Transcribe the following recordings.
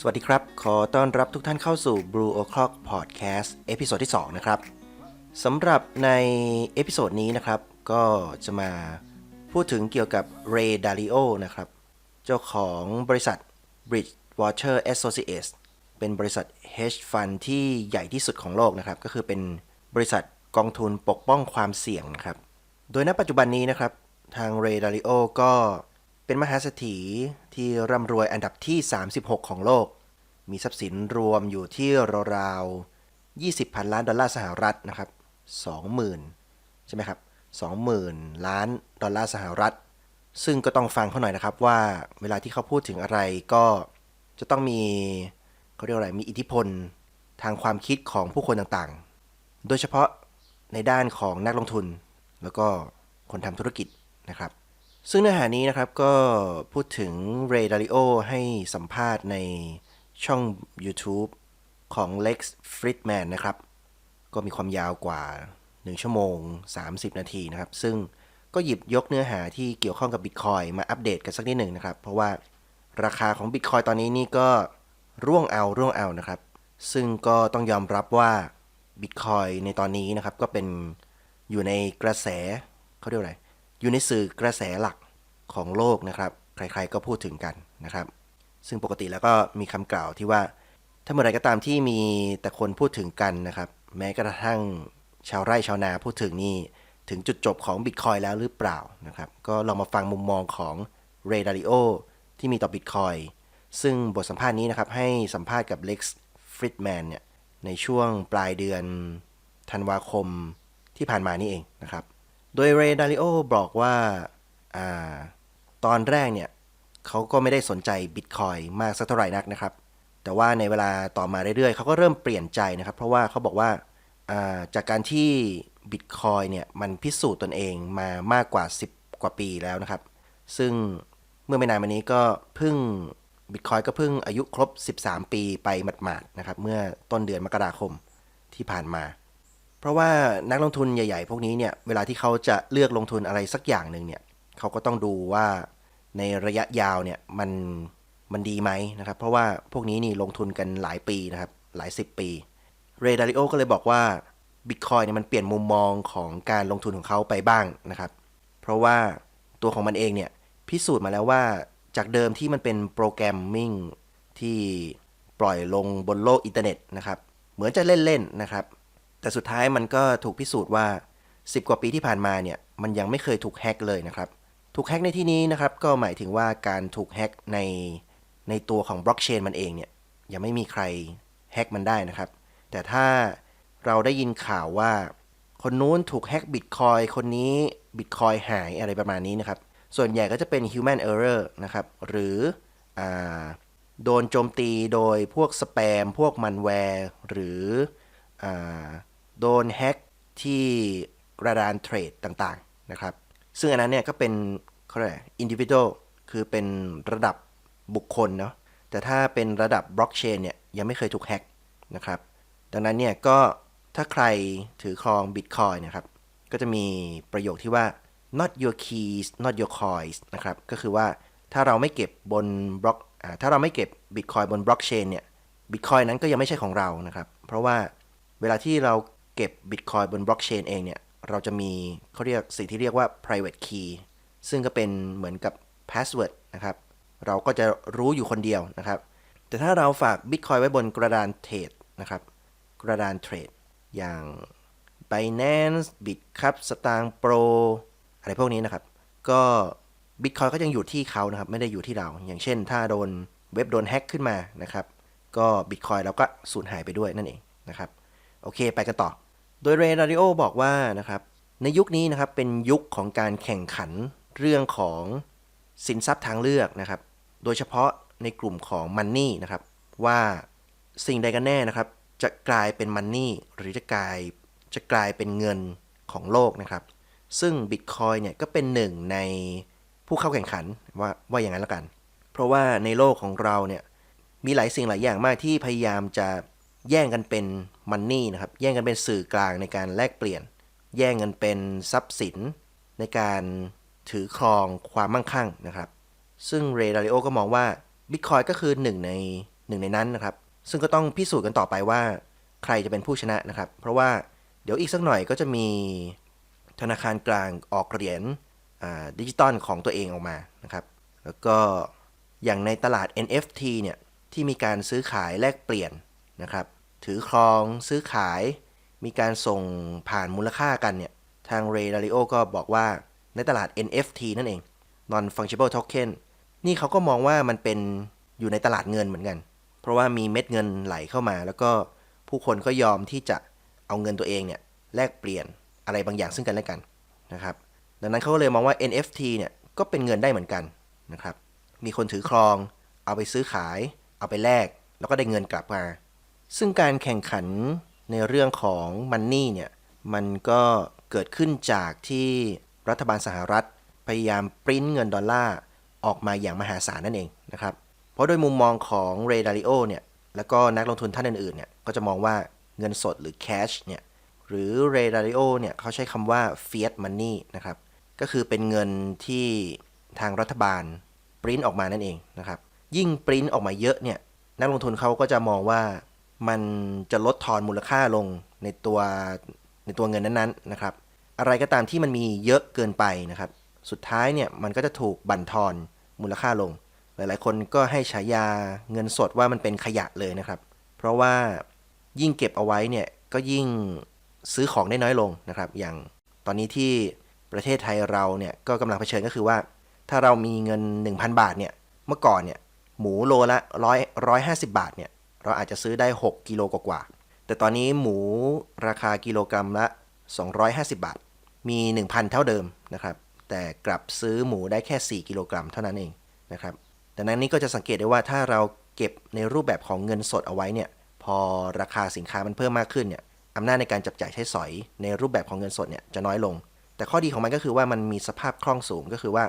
สวัสดีครับ ขอต้อนรับทุกท่านเข้าสู่ Blue O'Clock Podcast เอพิโซดที่ 2 นะครับสำหรับในเอพิโซดนี้นะครับ ก็จะมาพูดถึงเกี่ยวกับ Ray Dalio นะครับ เจ้าของบริษัท Bridgewater Associates เป็นบริษัท hedge fund ที่ใหญ่ที่สุดของโลกนะครับ ก็คือเป็นบริษัทกองทุนปกป้องความเสี่ยงนะครับ โดยณปัจจุบันนี้นะครับ ทาง Ray Dalio ก็ เป็นมหาเศรษฐีที่ร่ำรวยอันดับที่ 36 ของโลก มีทรัพย์สินรวมอยู่ที่ราวๆ20 พันล้านดอลลาร์สหรัฐนะครับ 20,000 ใช่ไหมครับ 20,000 ล้านดอลลาร์สหรัฐ ซึ่งก็ต้องฟังเขาหน่อยนะครับว่าเวลาที่เขาพูดถึงอะไรก็จะต้องมีเขาเรียกว่าอะไรมีอิทธิพลทางความคิดของผู้คนต่างๆ โดยเฉพาะในด้านของนักลงทุน แล้วก็คนทำธุรกิจนะครับ ซึ่งเนื้อหานี้นะครับก็พูดถึงเรดาริโอให้สัมภาษณ์ในช่อง YouTube ของ Lex Friedman นะครับ ก็มีความยาวกว่า 1 ชั่วโมง 30 นาทีนะครับ ซึ่งก็หยิบยกเนื้อหาที่เกี่ยวข้องกับ Bitcoin มาอัปเดตกันสักนิดหนึ่งนะครับ เพราะว่าราคาของ Bitcoin ตอนนี้นี่ก็ร่วงเอาร่วงเอานะครับ ซึ่งก็ต้องยอมรับว่า Bitcoin ในตอนนี้นะครับก็เป็นอยู่ในกระแสเขาเรียกอะไร อยู่ในสื่อกระแสหลักของโลกนะครับ ใครๆก็พูดถึงกันนะครับ ซึ่งปกติแล้วก็มีคำกล่าวที่ว่า ถ้าเมื่อไรก็ตามที่มีแต่คนพูดถึงกันนะครับ แม้กระทั่งชาวไร่ชาวนาพูดถึงนี่ถึงจุดจบของบิตคอยแล้วหรือเปล่านะครับ ก็ลองมาฟังมุมมองของเรดาริโอที่มีต่อบิตคอยซึ่งบทสัมภาษณ์นี้นะครับให้สัมภาษณ์กับเล็กซ์ฟริดแมนเนี่ยในช่วงปลายเดือนธันวาคมที่ผ่านมานี่เองนะครับ โดยเรดาริโอบอกว่าอาตอนแรกเนี่ยเขาก็ไม่ได้สนใจบิตคอยมากสักเท่าไหร่นักนะครับ แต่ว่าในเวลาต่อมาเรื่อยๆเขาก็เริ่มเปลี่ยนใจนะครับ เพราะว่าเขาบอกว่าอ่าจากการที่บิตคอยเนี่ยมันพิสูจน์ตนเองมามากกว่า 10 กว่าปีแล้วนะครับ ซึ่งเมื่อไม่นานมานี้ก็เพิ่งบิตคอยก็เพิ่งอายุครบ 13 ปีไปหมาดๆนะครับ เมื่อต้นเดือนมกราคมที่ผ่านมา เพราะว่านักลงทุนใหญ่ๆ พวกนี้เนี่ยเวลาที่เขาจะเลือกลงทุนอะไรสักอย่างหนึ่งเนี่ยเขาก็ต้องดูว่าในระยะยาวเนี่ยมันมันดีไหมนะครับ เพราะว่าพวกนี้นี่ลงทุนกันหลายปีนะครับ หลายสิบปีเรดาริโอก็เลยบอกว่าบิตคอยเนี่ยมันเปลี่ยนมุมมองของการลงทุนของเขาไปบ้างนะครับ เพราะว่าตัวของมันเองเนี่ยพิสูจน์มาแล้วว่าจากเดิมที่มันเป็นโปรแกรมมิ่งที่ปล่อยลงบนโลกอินเทอร์เน็ตนะครับ เหมือนจะเล่นๆนะครับ แต่สุดท้ายมันก็ถูกพิสูจน์ว่า 10 กว่าปีที่ผ่านมาเนี่ยมันยังไม่เคยถูกแฮ็กเลยนะครับถูกแฮ็กในที่นี้นะครับก็หมายถึงว่าการถูกแฮ็กในในตัวของบล็อกเชนมันเองเนี่ยยังไม่มีใครแฮ็กมันได้นะครับ แต่ถ้าเราได้ยินข่าวว่า คนนู้นถูกแฮ็กบิตคอยคนนี้บิตคอยหายอะไรประมาณนี้นะครับ ส่วนใหญ่ก็จะเป็น human error นะครับ หรืออโดนโจมตีโดยพวกสแปม พวกมันแวร์ หรืออ โดนแฮ็กที่กระดานเทรดต่างๆนะครับ ซึ่งอันนั้นเนี่ยก็เป็นเขาเรียกอะไร individual คือเป็นระดับบุคคลเนาะแต่ถ้าเป็นระดับบล็อกเชนเนี่ยยังไม่เคยถูกแฮ็กนะครับ ดังนั้นเนี่ยก็ถ้าใครถือครอง Bitcoin นะครับ ก็จะมีประโยคที่ว่า not your keys not your coins นะครับ ก็คือว่าถ้าเราไม่เก็บบนบล็อกถ้าเราไม่เก็บ Bitcoin บนบล็อกเชนเนี่ย Bitcoin นั้นก็ยังไม่ใช่ของเรานะครับ เพราะว่าเวลาที่เรา เก็บ Bitcoin บนบล็อกเชนเองเนี่ย เราจะมีเขาเรียกสิ่งที่เรียกว่า private key ซึ่งก็เป็นเหมือนกับ password นะครับ เราก็จะรู้อยู่คนเดียวนะครับ แต่ถ้าเราฝาก Bitcoin ไว้บนกระดานเทรดนะครับ กระดานเทรด อย่าง Binance Bitcup สตางค์ Pro อะไรพวกนี้นะครับ ก็ Bitcoin ก็ยังอยู่ที่เขานะครับ ไม่ได้อยู่ที่เรา อย่างเช่น ถ้าโดนเว็บโดนแฮ็กขึ้นมานะครับ ก็ Bitcoin เราก็สูญหายไปด้วยนั่นเองนะครับ โอเค ไปกันต่อ โดยเรดาริโอบอกว่านะครับในยุคนี้นะครับเป็นยุคของการแข่งขันเรื่องของสินทรัพย์ทางเลือกนะครับ โดยเฉพาะในกลุ่มของมันนี่นะครับว่าสิ่งใดกันแน่นะครับ จะกลายเป็นมันนี่หรือจะกลายจะกลายเป็นเงินของโลกนะครับ ซึ่ง Bitcoin เนี่ยก็เป็นหนึ่งในผู้เข้าแข่งขันว่าว่าอย่างนั้นแล้วกัน เพราะว่าในโลกของเราเนี่ยมีหลายสิ่งหลายอย่างมากที่พยายามจะแย่งกันเป็น มันนี่นะครับ แย่งกันเป็นสื่อกลางในการแลกเปลี่ยน แย่งกันเป็นทรัพย์สินในการถือครองความมั่งคั่งนะครับ ซึ่งเรดาริโอก็มองว่า Bitcoin ก็คือหนึ่งในหนึ่งในนั้นนะครับ ซึ่งก็ต้องพิสูจน์กันต่อไปว่า ใครจะเป็นผู้ชนะนะครับ เพราะว่าเดี๋ยวอีกสักหน่อยก็จะมีธนาคารกลางออกเหรียญดิจิตอลของตัวเองออกมานะครับ แล้วก็อย่างในตลาด NFT เนี่ยที่มีการซื้อขายแลกเปลี่ยนนะครับ ถือครองซื้อขาย มีการส่งผ่านมูลค่ากันเนี่ย ทาง Ray Dalio ก็บอกว่าในตลาด NFT นั่นเอง Non Fungible Token นี่เขาก็มองว่ามันเป็นอยู่ในตลาดเงินเหมือนกัน เพราะว่ามีเม็ดเงินไหลเข้ามา แล้วก็ผู้คนก็ยอมที่จะเอาเงินตัวเองเนี่ยแลกเปลี่ยนอะไรบางอย่างซึ่งกันและกันนะครับ ดังนั้นเขาก็เลยมองว่า NFT เนี่ยก็เป็นเงินได้เหมือนกันนะครับ มีคนถือครอง เอาไปซื้อขาย เอาไปแลก แล้วก็ได้เงินกลับมา ซึ่งการแข่งขันในเรื่องของมันนี่เนี่ยมันก็เกิดขึ้นจากที่รัฐบาลสหรัฐ พยายามปริ้นเงินดอลลาร์ออกมาอย่างมหาศาลนั่นเองนะครับ เพราะโดยมุมมองของเรดาริโอเนี่ยแล้วก็นักลงทุนท่านอื่นๆเนี่ยก็จะมองว่าเงินสดหรือ cash เนี่ยหรือเรดาริโอเนี่ยเขาใช้คำว่า fiat money นะครับก็คือเป็นเงินที่ทางรัฐบาลปริ้นออกมานั่นเองนะครับยิ่งปริ้นออกมาเยอะเนี่ยนักลงทุนเขาก็จะมองว่า มันจะลดทอนมูลค่าลงในตัวในตัวเงินนั้นๆนะครับ อะไรก็ตามที่มันมีเยอะเกินไปนะครับ สุดท้ายเนี่ยมันก็จะถูกบั่นทอนมูลค่าลง หลายๆ คนก็ให้ฉายาเงินสดว่ามันเป็นขยะเลยนะครับ เพราะว่ายิ่งเก็บเอาไว้เนี่ยก็ยิ่งซื้อของได้น้อยลงนะครับ อย่างตอนนี้ที่ประเทศไทยเราเนี่ยก็กำลังเผชิญก็คือว่า ถ้าเรามีเงิน 1,000 บาทเนี่ยเมื่อก่อนเนี่ยหมูโลละร้อยร้อยห้าสิบาทเนี่ย เราอาจจะซื้อได้ 6 กิโลกว่าๆแต่ตอนนี้หมูราคากิโลกรัมละ 250 บาท มี 1,000 เท่าเดิมนะครับ แต่กลับซื้อหมูได้แค่ 4 กิโลกรัมเท่านั้นเองนะครับดังนั้นนี่ก็จะสังเกตได้ว่าถ้าเราเก็บในรูปแบบของเงินสดเอาไว้เนี่ยพอราคาสินค้ามันเพิ่มมากขึ้นเนี่ยอำนาจในการจับจ่ายใช้สอยในรูปแบบของเงินสดเนี่ยจะน้อยลง แต่ข้อดีของมันก็คือว่ามันมีสภาพคล่องสูงก็คือว่า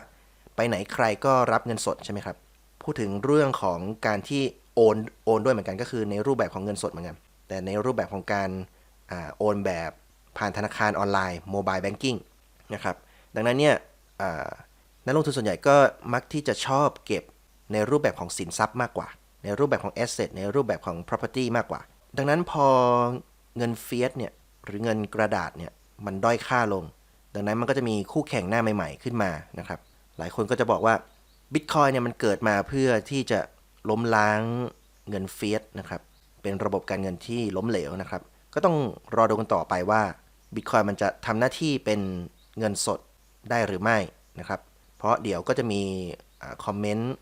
ไปไหนใครก็รับเงินสดใช่ไหมครับ พูดถึงเรื่องของการที่ โอนโอนด้วยเหมือนกันก็คือในรูปแบบของเงินสดเหมือนกัน แต่ในรูปแบบของการอโอนแบบผ่านธนาคารออนไลน์โมบายแบงกิ้งนะครับดังนั้นเนี่ยนักลงทุนส่วนใหญ่ก็มักที่จะชอบเก็บในรูปแบบของสินทรัพย์มากกว่า ในรูปแบบของ asset ในรูปแบบของ property มากกว่า ดังนั้นพอเงินเฟียสเนี่ยหรือเงินกระดาษเนี่ยมันด้อยค่าลง ดังนั้นมันก็จะมีคู่แข่งหน้าใหม่ ๆ ขึ้นมานะครับหลายคนก็จะบอกว่า Bitcoin เนี่ยมันเกิดมาเพื่อที่จะ ล้มล้างเงินเฟียสนะครับ เป็นระบบการเงินที่ล้มเหลวนะครับ ก็ต้องรอดูกันต่อไปว่า Bitcoin มันจะทำหน้าที่เป็นเงินสดได้หรือไม่นะครับ เพราะเดี๋ยวก็จะมีคอมเมนต์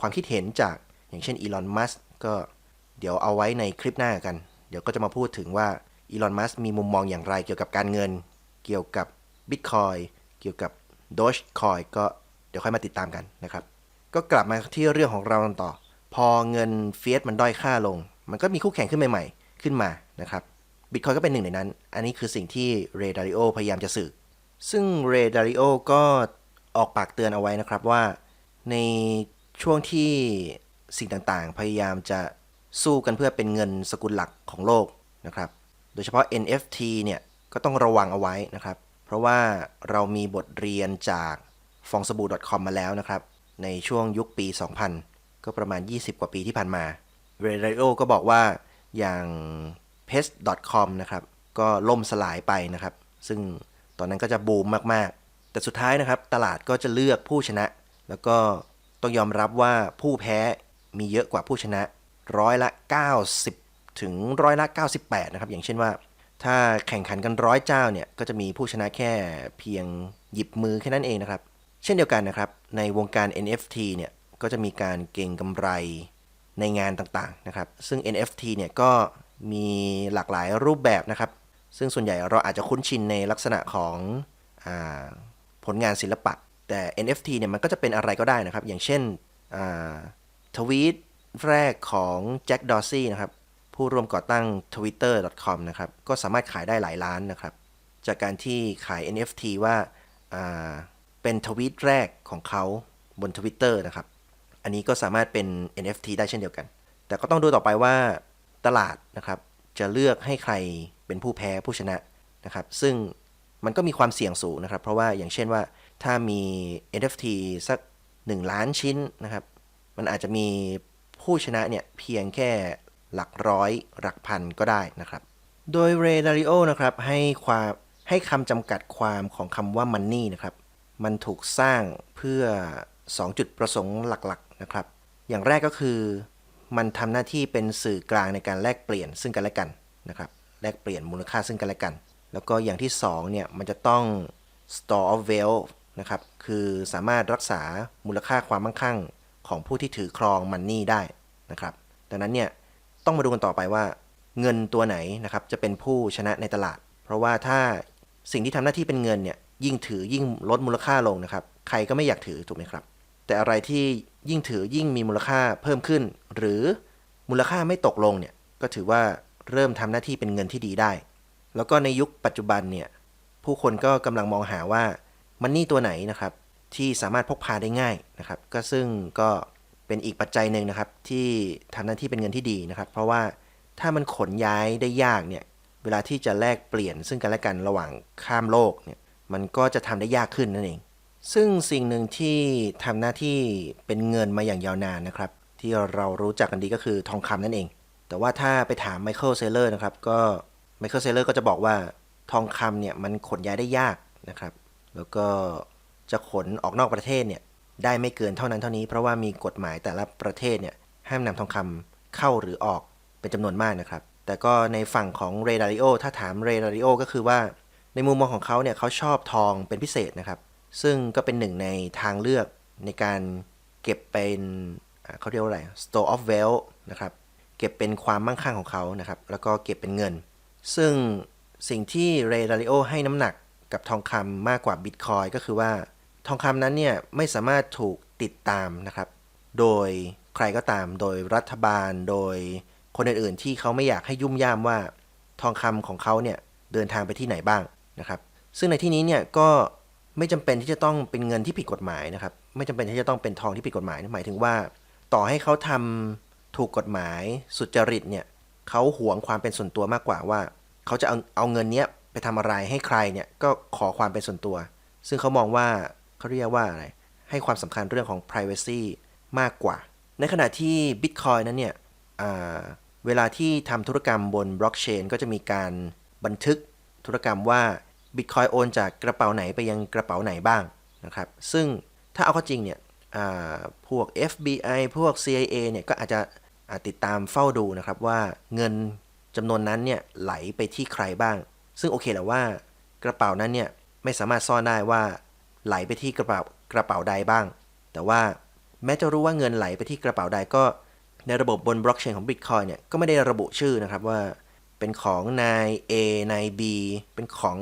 ความคิดเห็นจากอย่างเช่นอีลอนมัสก็เดี๋ยวเอาไว้ในคลิปหน้ากัน เดี๋ยวก็จะมาพูดถึงว่าอีลอนมัสมีมุมมองอย่างไรเกี่ยวกับการเงิน เกี่ยวกับ Bitcoin เกี่ยวกับ Dogecoin ก็เดี๋ยวค่อยมาติดตามกันนะครับ ก็กลับมาที่เรื่องของเราต่อ พอเงินเฟียสมันด้อยค่าลง มันก็มีคู่แข่งขึ้นใหม่ๆ ขึ้นมานะครับ Bitcoin ก็เป็นหนึ่งในนั้น อันนี้คือสิ่งที่เรดาริโอพยายามจะสื่อ ซึ่งเรดาริโอก็ออกปากเตือนเอาไว้นะครับว่า ในช่วงที่สิ่งต่างๆ พยายามจะสู้กันเพื่อเป็นเงินสกุลหลักของโลกนะครับ โดยเฉพาะ NFT เนี่ยก็ต้องระวังเอาไว้นะครับ เพราะว่าเรามีบทเรียนจากฟองสบู่ .com มาแล้วนะครับ ในช่วงยุคปี 2000 ก็ประมาณ 20 กว่าปีที่ผ่านมาเรด i o ก็บอกว่าอย่าง p e s .com นะครับ ก็ล่มสลายไปนะครับ ซึ่งตอนนั้นก็จะบูมมาก ๆ แต่สุดท้ายนะครับ ตลาดก็จะเลือกผู้ชนะ แล้วก็ต้องยอมรับว่าผู้แพ้มีเยอะกว่าผู้ชนะร้อยละ 90 ถึงร้อยละ 98 นะครับ อย่างเช่นว่า ถ้าแข่งขันกันร้อยเจ้าเนี่ย ก็จะมีผู้ชนะแค่เพียงหยิบมือแค่นั้นเองนะครับ เช่นเดียวกันนะครับ ในวงการ NFT เนี่ย ก็จะมีการเก่งกำไรในงานต่างๆนะครับ ซึ่ง NFT เนี่ยก็มีหลากหลายรูปแบบนะครับ ซึ่งส่วนใหญ่เราอาจจะคุ้นชินในลักษณะของอผลงานศิลปะ แต่ NFT เนี่ยมันก็จะเป็นอะไรก็ได้นะครับ อย่างเช่นทวีตแรกของแจ็คดอร์ซี่นะครับ ผู้ร่วมก่อตั้ง twitter.com นะครับ ก็สามารถขายได้หลายล้านนะครับ จากการที่ขาย NFT ว่าอ่าเป็นทวีตแรกของเขาบน Twitter นะครับ อันนี้ก็สามารถเป็น NFT ได้เช่นเดียวกัน แต่ก็ต้องดูต่อไปว่าตลาดนะครับจะเลือกให้ใครเป็นผู้แพ้ผู้ชนะนะครับ ซึ่งมันก็มีความเสี่ยงสูงนะครับ เพราะว่าอย่างเช่นว่าถ้ามี NFT สัก 1 ล้านชิ้นนะครับ มันอาจจะมีผู้ชนะเนี่ยเพียงแค่หลักร้อยหลักพันก็ได้นะครับ โดยเรดาริโอนะครับให้ความให้คำจำกัดความของคำว่า money นะครับ มันถูกสร้างเพื่อ 2 จุดประสงค์หลักๆ นะครับ อย่างแรกก็คือมันทำหน้าที่เป็นสื่อกลางในการแลกเปลี่ยนซึ่งกันและกันนะครับ แลกเปลี่ยนมูลค่าซึ่งกันและกัน แล้วก็อย่างที่2เนี่ยมันจะต้อง store of wealth นะครับ คือสามารถรักษามูลค่าความมั่งคั่งของผู้ที่ถือครองมันนี่ได้นะครับ ดังนั้นเนี่ยต้องมาดูกันต่อไปว่าเงินตัวไหนนะครับจะเป็นผู้ชนะในตลาด เพราะว่าถ้าสิ่งที่ทำหน้าที่เป็นเงินเนี่ยยิ่งถือยิ่งลดมูลค่าลงนะครับ ใครก็ไม่อยากถือถูกไหมครับ แต่อะไรที่ยิ่งถือยิ่งมีมูลค่าเพิ่มขึ้น หรือมูลค่าไม่ตกลงเนี่ยก็ถือว่าเริ่มทำหน้าที่เป็นเงินที่ดีได้ แล้วก็ในยุคปัจจุบันเนี่ยผู้คนก็กำลังมองหาว่ามันนี่ตัวไหนนะครับที่สามารถพกพาได้ง่ายนะครับ ก็ซึ่งก็เป็นอีกปัจจัยหนึ่งนะครับ ที่ทำหน้าที่เป็นเงินที่ดีนะครับ เพราะว่าถ้ามันขนย้ายได้ยากเนี่ยเวลาที่จะแลกเปลี่ยนซึ่งกันและกันระหว่างข้ามโลกเนี่ยมันก็จะทำได้ยากขึ้นนั่นเอง ซึ่งสิ่งหนึ่งที่ทำหน้าที่เป็นเงินมาอย่างยาวนานนะครับ ที่เรารู้จักกันดีก็คือทองคำนั่นเอง แต่ว่าถ้าไปถามไมเคิลเซเลอร์นะครับก็ไมเคิลเซเลอร์ก็จะบอกว่าทองคำเนี่ยมันขนย้ายได้ยากนะครับ แล้วก็จะขนออกนอกประเทศเนี่ยได้ไม่เกินเท่านั้นเท่านี้ เพราะว่ามีกฎหมายแต่ละประเทศเนี่ยห้ามนำทองคำเข้าหรือออกเป็นจำนวนมากนะครับ แต่ก็ในฝั่งของเรดาริโอถ้าถามเรดาริโอก็คือว่าในมุมมองของเขาเนี่ยเขาชอบทองเป็นพิเศษนะครับ ซึ่งก็เป็นหนึ่งในทางเลือกในการเก็บเป็นเขาเรียกว่าอะไร store of wealth นะครับ เก็บเป็นความมั่งคั่งของเขานะครับ แล้วก็เก็บเป็นเงิน ซึ่งสิ่งที่เรดาริโอให้น้ำหนักกับทองคำมากกว่าบิตคอยก็คือว่าทองคำนั้นเนี่ยไม่สามารถถูกติดตามนะครับ โดยใครก็ตาม โดยรัฐบาล โดยคนอื่นๆ ที่เขาไม่อยากให้ยุ่มย่ามว่า ทองคำของเขาเนี่ยเดินทางไปที่ไหนบ้างนะครับ ซึ่งในที่นี้เนี่ยก็ ไม่จำเป็นที่จะต้องเป็นเงินที่ผิดกฎหมายนะครับ ไม่จำเป็นที่จะต้องเป็นทองที่ผิดกฎหมายหมายถึงว่า ต่อให้เขาทำถูกกฎหมายสุจริตเนี่ยเขาหวงความเป็นส่วนตัวมากกว่าว่าเขาจะเอาเอาเงินเนี้ยไปทำอะไรให้ใครเนี่ยก็ขอความเป็นส่วนตัว ซึ่งเขามองว่าเขาเรียกว่าอะไรให้ความสำคัญเรื่องของ privacy มากกว่า ในขณะที่ Bitcoin นั้นเนี่ยเวลาที่ทำธุรกรรมบนบล็อกเชนก็จะมีการบันทึกธุรกรรมว่า Bitcoin โอนจากกระเป๋าไหนไปยังกระเป๋าไหนบ้างนะครับ ซึ่งถ้าเอาข้าจริงเนี่ยพวก FBI พวก CIA เนี่ยก็อาจจะติดตามเฝ้าดูนะครับว่าเงินจำนวนนั้นเนี่ยไหลไปที่ใครบ้าง ซึ่งโอเคแหละว่ากระเป๋านั้นเนี่ยไม่สามารถซ่อนได้ว่าไหลไปที่กระเป๋ากระเป๋าใดบ้าง แต่ว่าแม้จะรู้ว่าเงินไหลไปที่กระเป๋าใดก็ในระบบบนบล็อกเชนของ Bitcoin เนี่ยก็ไม่ได้ระบุชื่อนะครับว่าเป็นของนาย A นาย B เป็นของ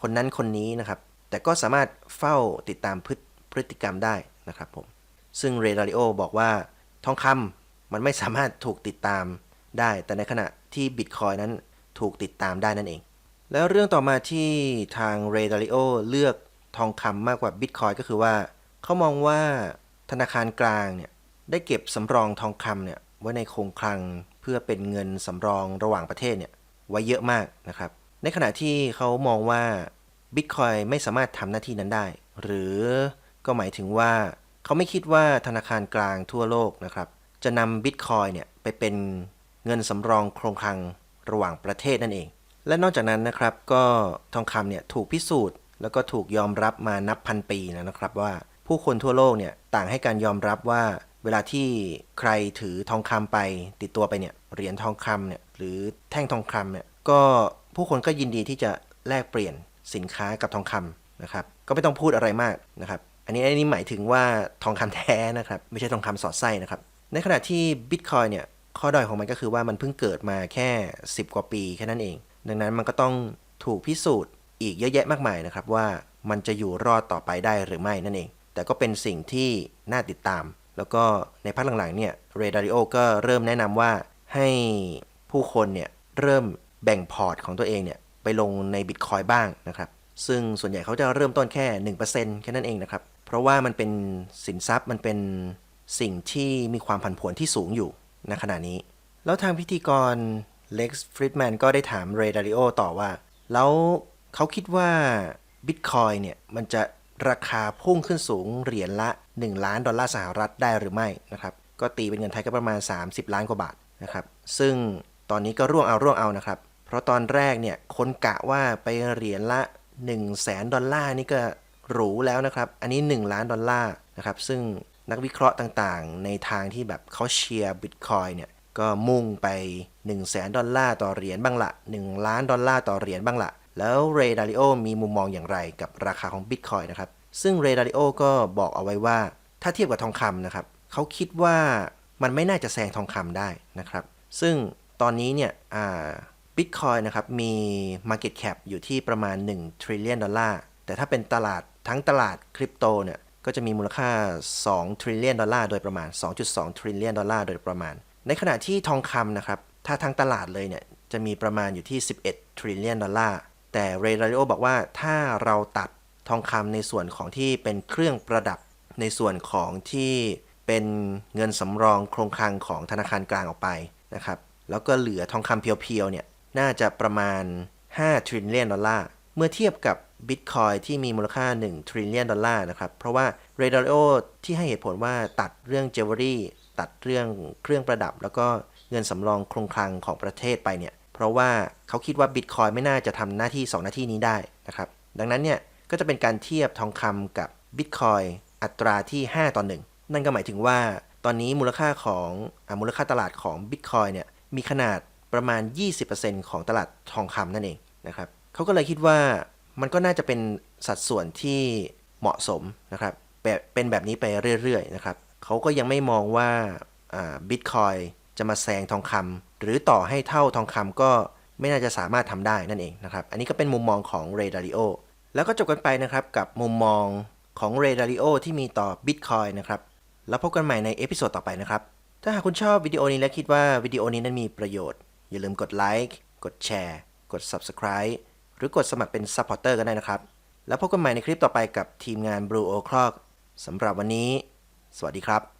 คนนั้นคนนี้นะครับ แต่ก็สามารถเฝ้าติดตามพฤติกรรมได้นะครับผม ซึ่งเรดาริโอบอกว่าทองคำมันไม่สามารถถูกติดตามได้ แต่ในขณะที่ Bitcoin นั้นถูกติดตามได้นั่นเอง แล้วเรื่องต่อมาที่ทางเรดาริโอเลือกทองคำมากกว่า Bitcoin ก็คือว่า เขามองว่าธนาคารกลางเนี่ยได้เก็บสำรองทองคำเนี่ยไว้ในคงคลังเพื่อเป็นเงินสำรองระหว่างประเทศเนี่ยไว้เยอะมากนะครับ ในขณะที่เขามองว่า Bitcoin ไม่สามารถทำหน้าที่นั้นได้ หรือก็หมายถึงว่า เขาไม่คิดว่าธนาคารกลางทั่วโลกนะครับ จะนำ Bitcoin เนี่ยไปเป็นเงินสำรองโครงคลังระหว่างประเทศนั่นเอง และนอกจากนั้นนะครับก็ทองคำเนี่ยถูกพิสูจน์ แล้วก็ถูกยอมรับมานับพันปีแล้วนะครับว่าผู้คนทั่วโลกเนี่ยต่างให้การยอมรับว่าเวลาที่ใครถือทองคำไปติดตัวไปเนี่ยเหรียญทองคำเนี่ยหรือแท่งทองคำเนี่ยก็ ผู้คนก็ยินดีที่จะแลกเปลี่ยนสินค้ากับทองคำนะครับ ก็ไม่ต้องพูดอะไรมากนะครับ อันนี้อันนี้หมายถึงว่าทองคำแท้นะครับ ไม่ใช่ทองคำสอดไส้นะครับ ในขณะที่ Bitcoin เนี่ยข้อด้อยของมันก็คือว่ามันเพิ่งเกิดมาแค่ 10 กว่าปีแค่นั้นเอง ดังนั้นมันก็ต้องถูกพิสูจน์อีกเยอะแยะมากมายนะครับว่ามันจะอยู่รอดต่อไปได้หรือไม่นั่นเอง แต่ก็เป็นสิ่งที่น่าติดตาม แล้วก็ในภาคหลังๆเนี่ยเรดาริโอก็เริ่มแนะนำว่าให้ผู้คนเนี่ยเริ่ม แบ่งพอร์ตของตัวเองเนี่ยไปลงในบิตคอยบ้างนะครับ ซึ่งส่วนใหญ่เขาจะเริ่มต้นแค่ 1%แค่นั้นเองนะครับ เพราะว่ามันเป็นสินทรัพย์มันเป็นสิ่งที่มีความผันผวนที่สูงอยู่ณขณะนี้ แล้วทางพิธีกรเล็กฟริดแมนก็ได้ถามเรดาริโอต่อว่า แล้วเขาคิดว่าบิตคอยเนี่ยมันจะราคาพุ่งขึ้นสูงเหรียญละ 1 ล้านดอลลาร์สหรัฐได้หรือไม่นะครับ ก็ตีเป็นเงินไทยก็ประมาณ 30 ล้านกว่าบาทนะครับ ซึ่งตอนนี้ก็ร่วงเอาร่วงเอานะครับ เพราะตอนแรกเนี่ยคนกะว่าไปเหรียญละ 1 0 0 0 0แสนดอลลาร์นี่ก็หรูแล้วนะครับ อันนี้ 1 ล้านดอลลาร์นะครับ ซึ่งนักวิเคราะห์ต่างๆ ในทางที่แบบเขาเชียร์บิตคอยเนี่ยก็มุ่งไป 1 0 0 0 0แสนดอลลาร์ต่อเหรียญบ้างละ 1 ล้านดอลลาร์ต่อเหรียญบ้างละ แล้วเรดาริโอมีมุมมองอย่างไรกับราคาของบิตคอยนะครับ ซึ่งเรดาริโอก็บอกเอาไว้ว่า ถ้าเทียบกับทองคำนะครับเขาคิดว่ามันไม่น่าจะแซงทองคำได้นะครับ ซึ่งตอนนี้เนี่ย บิตคอยนะครับมี Market Cap อยู่ที่ประมาณ 1 trillion ดอลลาร์ แต่ถ้าเป็นตลาดทั้งตลาดคริปโตเนี่ยก็จะมีมูลค่า 2 trillion ดอลลาร์โดยประมาณ 2.2 trillion ดอลลาร์โดยประมาณ ในขณะที่ทองคำนะครับ ถ้าทั้งตลาดเลยเนี่ยจะมีประมาณอยู่ที่ 11 trillion ดอลลาร์ แต่เรย์ดาริโอบอกว่าถ้าเราตัดทองคำในส่วนของที่เป็นเครื่องประดับในส่วนของที่เป็นเงินสำรองโครงคลังของธนาคารกลางออกไปนะครับ แล้วก็เหลือทองคำเพียวๆเนี่ย น่าจะประมาณ5ทริลเลียนดอลลาร์ เมื่อเทียบกับบิตคอยที่มีมูลค่า1ทริลเลียนดอลลาร์นะครับ เพราะว่าเรดาริโอที่ให้เหตุผลว่าตัดเรื่องเจวเวลรี่ตัดเรื่องเครื่องประดับ แล้วก็เงินสำรองโครงคลังของประเทศไปเนี่ย เพราะว่าเขาคิดว่าบิตคอยไม่น่าจะทำหน้าที่ 2 หน้าที่นี้ได้นะครับ ดังนั้นเนี่ยก็จะเป็นการเทียบทองคำกับบิตคอยอัตราที่ 5 ต่อ 1 นั่นก็หมายถึงว่า ตอนนี้มูลค่าของอมูลค่าตลาดของบิตคอยเนี่ยมีขนาด ประมาณ 20%ของตลาดทองคำนั่นเองนะครับเขาก็เลยคิดว่ามันก็น่าจะเป็นสัดส่วนที่เหมาะสมนะครับแบบเป็นแบบนี้ไปเรื่อยๆนะครับเขาก็ยังไม่มองว่าบิตคอยจะมาแซงทองคำหรือต่อให้เท่าทองคำก็ไม่น่าจะสามารถทำได้นั่นเองนะครับ อันนี้ก็เป็นมุมมองของเรดาริโอแล้วก็จบกันไปนะครับกับมุมมองของเรดาริโอที่มีต่อ Bitcoin นะครับแล้วพบกันใหม่ในเอพิโซดต่อไปนะครับ ถ้าหากคุณชอบวิดีโอนี้และคิดว่าวิดีโอนี้นั้นมีประโยชน์ อย่าลืมกดไลค์กดแชร์ กด Subscribe หรือกดสมัครเป็น Supporter กันได้นะครับ แล้วพบกันใหม่ในคลิปต่อไปกับทีมงาน Blue O'Clock สำหรับวันนี้ สวัสดีครับ